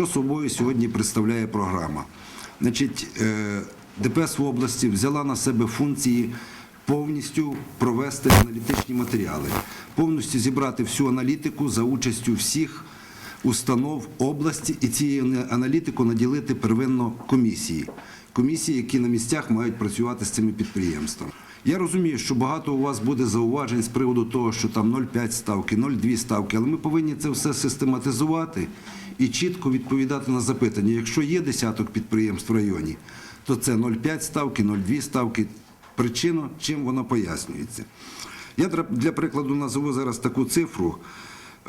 Що собою сьогодні представляє програма? Значить, е, ДПС в області взяла на себе функції повністю провести аналітичні матеріали, повністю зібрати всю аналітику за участю всіх установ області і цією аналітику наділити первинно комісії. Комісії, які на місцях мають працювати з цими підприємствами. Я розумію, що багато у вас буде зауважень з приводу того, що там 0,5 ставки, 0,2 ставки, але ми повинні це все систематизувати і чітко відповідати на запитання. Якщо є десяток підприємств в районі, то це 0,5 ставки, 0,2 ставки. Причину, чим воно пояснюється. Я для прикладу назову зараз таку цифру.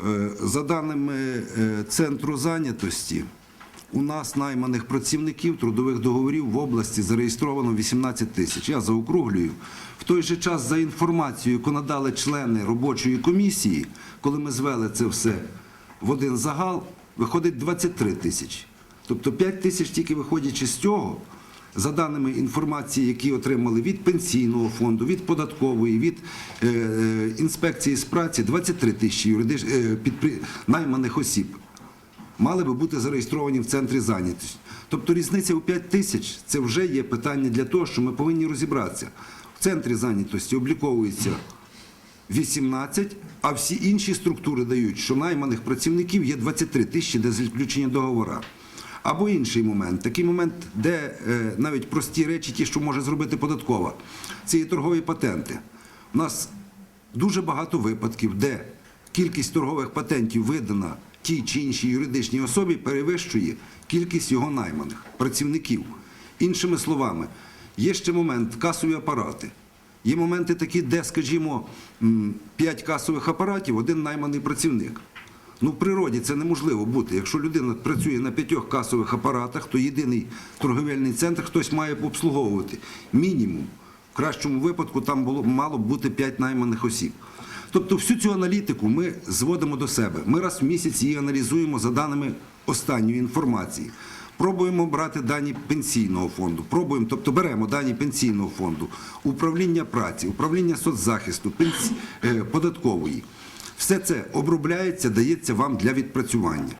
Е, За даними е, центру зайнятості, у нас найманих працівників трудових договорів в області зареєстровано 18 тисяч. Я заокруглюю. В той же час, за інформацією, яку надали члени робочої комісії, коли ми звели це все в один загал, виходить 23 тисячі. Тобто 5 тисяч тільки виходячи з цього, за даними інформації, які отримали від пенсійного фонду, від податкової, від е, е, інспекції з праці, 23 тисячі е, підпри... найманих осіб мали би бути зареєстровані в центрі зайнятості. Тобто різниця у 5 тисяч це вже є питання для того, що ми повинні розібратися. В центрі зайнятості обліковується 18, а всі інші структури дають, що найманих працівників є 23 тисячі для заключення договора. Або інший момент, такий момент, де е, навіть прості речі, ті, що може зробити податкова, це є торгові патенти. У нас дуже багато випадків, де кількість торгових патентів видана тій чи іншій юридичній особі перевищує кількість його найманих працівників. Іншими словами, є ще момент касові апарати. Є моменти такі, де, скажімо, 5 касових апаратів, один найманий працівник. Ну, в природі це неможливо бути. Якщо людина працює на п'ятьох касових апаратах, то єдиний торговельний центр хтось має обслуговувати. Мінімум. В кращому випадку там було мало б бути 5 найманих осіб. Тобто всю цю аналітику ми зводимо до себе. Ми раз в місяць її аналізуємо за даними останньої інформації. Пробуємо брати дані пенсійного фонду, пробуємо, тобто беремо дані пенсійного фонду, управління праці, управління соцзахисту, пенсі... е, податкової. Все це обробляється, дається вам для відпрацювання.